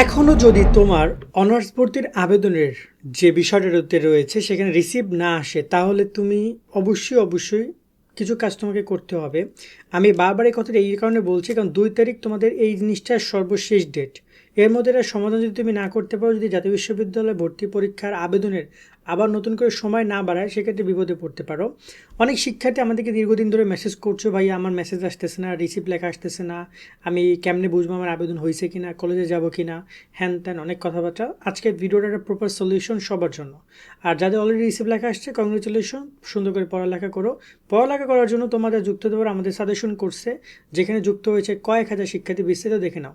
এখনও যদি তোমার অনার্স ভর্তির আবেদনের যে বিষয়টাতে রয়েছে সেখানে রিসিভ না আসে, তাহলে তুমি অবশ্যই অবশ্যই কিছু কাজ তোমাকে করতে হবে। আমি বারবার এই কথাটা এই কারণে বলছি, কারণ দুই তারিখ তোমাদের এই জিনিসটার সর্বশেষ ডেট এর মধ্যে এটা সমাধান যদি তুমি না করতে পারো, যদি জাতীয় বিশ্ববিদ্যালয়ে ভর্তি পরীক্ষার আবেদনের আবার নতুন করে সময় না বাড়ায়, সেক্ষেত্রে বিপদে পড়তে পারো। অনেক শিক্ষার্থী আমাদেরকে দীর্ঘদিন ধরে মেসেজ করছ, ভাই, আমার মেসেজ আসতেছে না রিসিপ্ট লেখা আসতেছে না, আমি কেমনে বুঝব আমার আবেদন হয়েছে কি না কলেজে যাব কি না হ্যান ত্যান, অনেক কথাবার্তা। আজকে ভিডিওটা একটা প্রপার সলিউশন সবার জন্য। আর যাদের অলরেডি রিসিপ্ট লেখা আসছে কংগ্রেচুলেশন সুন্দর করে পড়ালেখা করো। পড়ালেখা করার জন্য তোমাদের যুক্ত দেওয়ার আমাদের সাজেশন করছে যেখানে যুক্ত হয়েছে কয়েক হাজার শিক্ষার্থী বিস্তারিত দেখে নাও।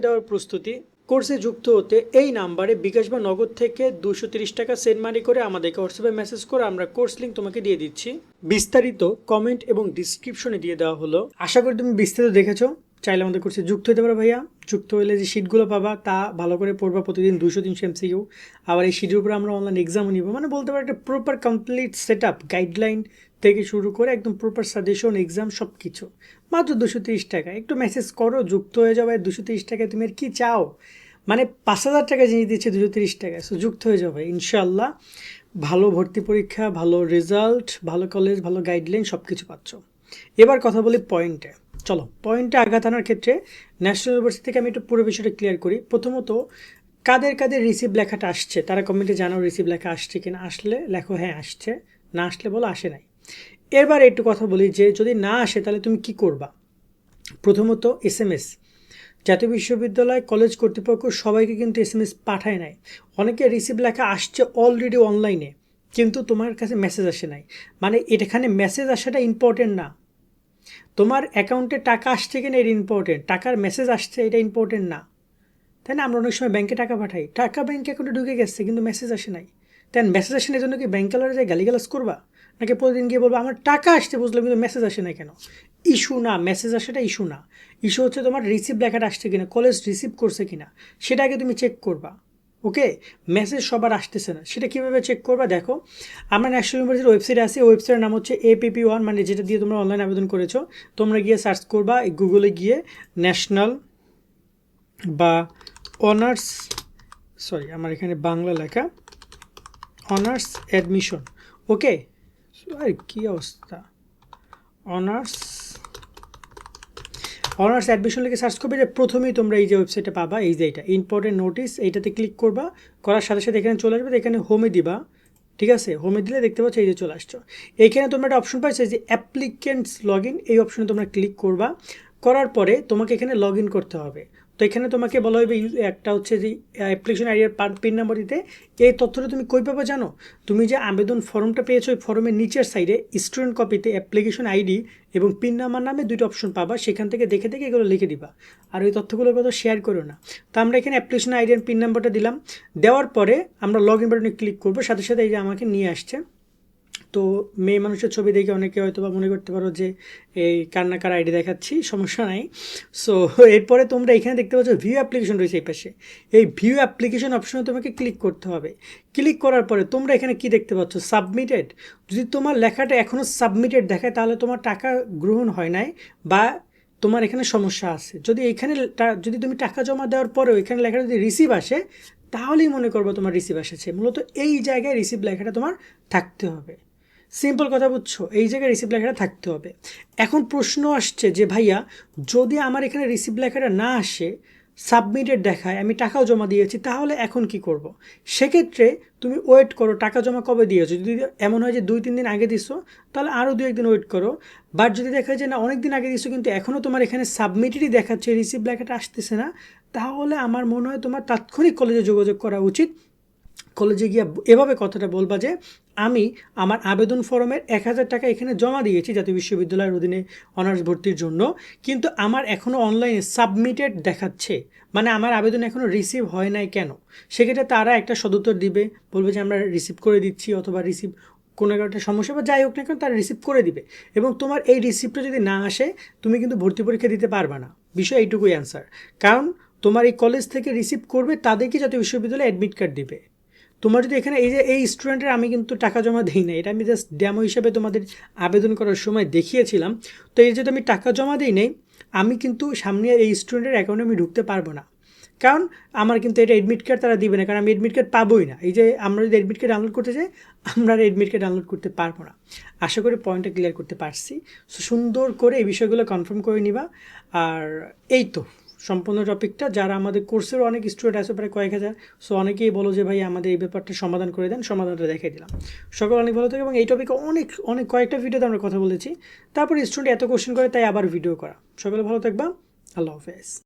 দেওয়ার প্রস্তুতি কোর্সে যুক্ত হতে এই নাম্বারে বিকাশ বা নগদ থেকে দুশো তিরিশ টাকা সেন্ড মানি করে আমাদেরকে হোয়াটসঅ্যাপে মেসেজ করে আমরা কোর্স লিঙ্ক তোমাকে দিয়ে দিচ্ছি। বিস্তারিত কমেন্ট এবং ডিসক্রিপশনে দিয়ে দেওয়া হলো। আশা করি তুমি বিস্তারিত দেখেছ। চাইলে আমাদের কোর্সে যুক্ত হতে পারো ভাইয়া। যুক্ত হলে যে শিটগুলো পাবা, তা ভালো করে পড়বা প্রতিদিন দুশো তিনশো এমসিকিউ আবার এই শিটের উপরে আমরা অনলাইন এক্সামও নিব। মানে বলতে পারো একটা proper complete set up guideline থেকে শুরু করে একদম প্রপার সাজেশন এক্সাম সব কিছু মাত্র দুশো তিরিশ টাকা। একটু মেসেজ করো, যুক্ত হয়ে যাবে দুশো তিরিশ টাকায় তুমি আর কী চাও? মানে পাঁচ হাজার টাকা জিনিস দিচ্ছে দুশো তিরিশ টাকায় সো যুক্ত হয়ে যাবে ইনশাল্লাহ ভালো ভর্তি পরীক্ষা, ভালো রেজাল্ট ভালো কলেজ ভালো গাইডলাইন সব কিছু পাচ্ছ। এবার কথা বলি পয়েন্টে চলো পয়েন্টে আঘাত আনার ক্ষেত্রে ন্যাশনাল ইউনিভার্সিটি থেকে আমি একটু পুরো বিষয়টা ক্লিয়ার করি। প্রথমত, কাদের কাদের রিসিভ লেখাটা আসছে? তারা কমেন্টে জানাও রিসিভ লেখা আসছে কিনা। আসলে লেখো হ্যাঁ আসছে। না আসলে বলো, আসে নাই। এবার একটু কথা বলি যে, যদি না আসে, তাহলে তুমি কি করবা? প্রথমত এস এম এস জাতীয় বিশ্ববিদ্যালয় কলেজ কর্তৃপক্ষ সবাইকে কিন্তু এস এম এস পাঠায় নাই। অনেকে রিসিভ লেখা আসছে অলরেডি অনলাইনে কিন্তু তোমার কাছে মেসেজ আসে নাই। মানে এখানে মেসেজ আসাটা ইম্পর্টেন্ট না। তোমার অ্যাকাউন্টে টাকা আসছে কিনা এটা ইম্পর্টেন্ট টাকার মেসেজ আসছে, এটা ইম্পর্টেন্ট না। তাই না? আমরা অনেক সময় ব্যাংকে টাকা পাঠাই। টাকা ব্যাংক অ্যাকাউন্টে ঢুকে গেছে, কিন্তু মেসেজ আসে নাই। তাই মেসেজ আসে না জন্য কি ব্যাংক কালারে যায় গালিগালাজ করবা? নাকি প্রতিদিন গিয়ে বলব, আমার টাকা আসতে বুঝলাম, কিন্তু মেসেজ আসে না কেন? ইস্যু না মেসেজ আসাটা ইস্যু না। ইস্যু হচ্ছে তোমার রিসিভ লেখাটা আসছে কিনা কলেজ রিসিভ করছে কিনা, সেটা আগে তুমি চেক করবা। ওকে? মেসেজ সবার আসতেছে না। সেটা কীভাবে চেক করবা? দেখো, আমরা ন্যাশনাল ইউনিভার্সিটির ওয়েবসাইটে আছি। ওয়েবসাইটের নাম হচ্ছে এপিপি ওয়ান মানে যেটা দিয়ে তোমরা অনলাইন আবেদন করেছ। তোমরা গিয়ে সার্চ করবা গুগলে গিয়ে ন্যাশনাল বা অনার্স সরি আমার এখানে বাংলা লেখা অনার্স অ্যাডমিশন ওকে আর, কী অবস্থা? অনার্স অনার্স অ্যাডমিশন লিখে সার্চ করবে যে প্রথমেই তোমরা এই যে ওয়েবসাইটে পাবা, এই যে এটা ইম্পর্টেন্ট নোটিস এইটাতে ক্লিক করবা, করার সাথে সাথে এখানে চলে আসবে, এখানে হোমে দিবা, ঠিক আছে? হোমে দিলে দেখতে পাচ্ছ এই যে চলে আসছো। এইখানে তোমরা একটা অপশন পাইছো যে অ্যাপ্লিকেন্টস লগ ইন এই অপশনে তোমরা ক্লিক করবা, করার পরে তোমাকে এখানে লগ ইন করতে হবে। তো এখানে তোমাকে বলা হবে একটা হচ্ছে যে অ্যাপ্লিকেশন আইডিয়ার পার পিন নাম্বার দিতে। এই তথ্যটা তুমি কই পাবে জানো? তুমি যে আবেদন ফর্মটা পেয়েছ, ওই ফর্মের নিচের সাইডে স্টুডেন্ট কপিতে অ্যাপ্লিকেশন আইডি এবং পিন নাম্বার নামে দুটো অপশন পাবা। সেখান থেকে দেখে দেখে এগুলো লিখে দিবা। আর ওই তথ্যগুলোর কথা শেয়ার করো না। তো আমরা এখানে অ্যাপ্লিকেশন আইডি পিন নাম্বারটা দিলাম। দেওয়ার পরে আমরা লগ ইন বাটনে ক্লিক করব। সাথে সাথে এই যে আমাকে নিয়ে আসছে। তো মেয়ে মানুষের ছবি দেখে অনেকে হয়তো বা মনে করতে পারো যে, এই কান্নাকার আইডি দেখাচ্ছি, সমস্যা নাই। সো এরপরে তোমরা এখানে দেখতে পাচ্ছ ভিউ অ্যাপ্লিকেশন রয়েছে এই পাশে। এই ভিউ অ্যাপ্লিকেশন অপশনে তোমাকে ক্লিক করতে হবে। ক্লিক করার পরে তোমরা এখানে কি দেখতে পাচ্ছ? সাবমিটেড যদি তোমার লেখাটা এখনও সাবমিটেড দেখায়, তাহলে তোমার টাকা গ্রহণ হয় নাই বা তোমার এখানে সমস্যা আছে। যদি এখানে যদি তুমি টাকা জমা দেওয়ার পরেও এখানে লেখাটা যদি রিসিভ আসে, তাহলেই মনে করব তোমার রিসিভ এসেছে। মূলত এই জায়গায় রিসিভ লেখাটা তোমার থাকতে হবে। সিম্পল কথা বুঝছ? এই জায়গায় রিসিভ লেখাটা থাকতে হবে। এখন প্রশ্ন আসছে যে, ভাইয়া, যদি আমার এখানে রিসিভ লেখাটা না আসে সাবমিটেড দেখায়, আমি টাকাও জমা দিয়েছি, তাহলে এখন কি করব। সেক্ষেত্রে তুমি ওয়েট করো, টাকা জমা কবে দিয়েছ? যদি এমন হয় যে দুই তিন দিন আগে দিছো, তাহলে আরও দু একদিন ওয়েট করো। বাট যদি দেখা যায় না অনেক দিন আগে দিছো, কিন্তু এখনও তোমার এখানে সাবমিটেডই দেখাচ্ছে রিসিভ লেখাটা আসতেছে না, তাহলে আমার মনে হয় তোমার তাৎক্ষণিক কলেজে যোগাযোগ করা উচিত। কলেজে গিয়ে এভাবে কথাটা বলবা যে আমি আমার আবেদন ফর্মের এক হাজার টাকা এখানে জমা দিয়েছি জাতীয় বিশ্ববিদ্যালয়ের অধীনে অনার্স ভর্তির জন্য। কিন্তু আমার এখনও অনলাইনে সাবমিটেড দেখাচ্ছে। মানে আমার আবেদন এখনও রিসিভ হয় নাই কেন? সেক্ষেত্রে তারা একটা সদুত্তর দিবে, বলবে যে আমরা রিসিভ করে দিচ্ছি অথবা রিসিভ কোনো একটা সমস্যা বা যাই হোক না কেন তারা রিসিভ করে দিবে। এবং তোমার এই রিসিপ্টটা যদি না আসে, তুমি কিন্তু ভর্তি পরীক্ষা দিতে পারবে না। বিষয় এইটুকুই অ্যান্সার কারণ তোমার এই কলেজ থেকে রিসিভ করবে, তাদেরকে জাতীয় বিশ্ববিদ্যালয়ে অ্যাডমিট কার্ড দিবে। তোমার যদি এখানে এই যে, এই স্টুডেন্টের আমি কিন্তু টাকা জমা দিই না এটা আমি জাস্ট ড্যামো হিসেবে তোমাদের আবেদন করার সময় দেখিয়েছিলাম। তো এই যেহেতু আমি টাকা জমা দিই নেই, আমি কিন্তু সামনে এই স্টুডেন্টের অ্যাকাউন্টে আমি ঢুকতে পারব না। কারণ আমার কিন্তু এটা এডমিট কার্ড তারা দিবে না, কারণ আমি এডমিট কার্ড পাবোই না। এই যে, আমরা যদি এডমিট কার্ড ডাউনলোড করতে চাই, আমরা আর এডমিট কার্ড ডাউনলোড করতে পারব না। আশা করি পয়েন্টটা ক্লিয়ার করতে পারছি। সুন্দর করে এই বিষয়গুলো কনফার্ম করে নিবা। আর এই তো। সম্পূর্ণ টপিকটা, যারা আমাদের কোর্সেরও অনেক স্টুডেন্ট আছে, প্রায় কয়েক হাজার সো অনেকেই বলো যে, ভাই, আমাদের এই ব্যাপারটা সমাধান করে দেন, সমাধানটা দেখিয়ে দিলাম। সকল অনেক ভালো থাকে এবং এই টপিকে অনেক অনেক কয়েকটা ভিডিওতে আমরা কথা বলেছি। তারপর স্টুডেন্ট এত কোশ্চেন করে, তাই আবার ভিডিও করা। সকলে ভালো থাকবা। আল্লাহ হাফেজ।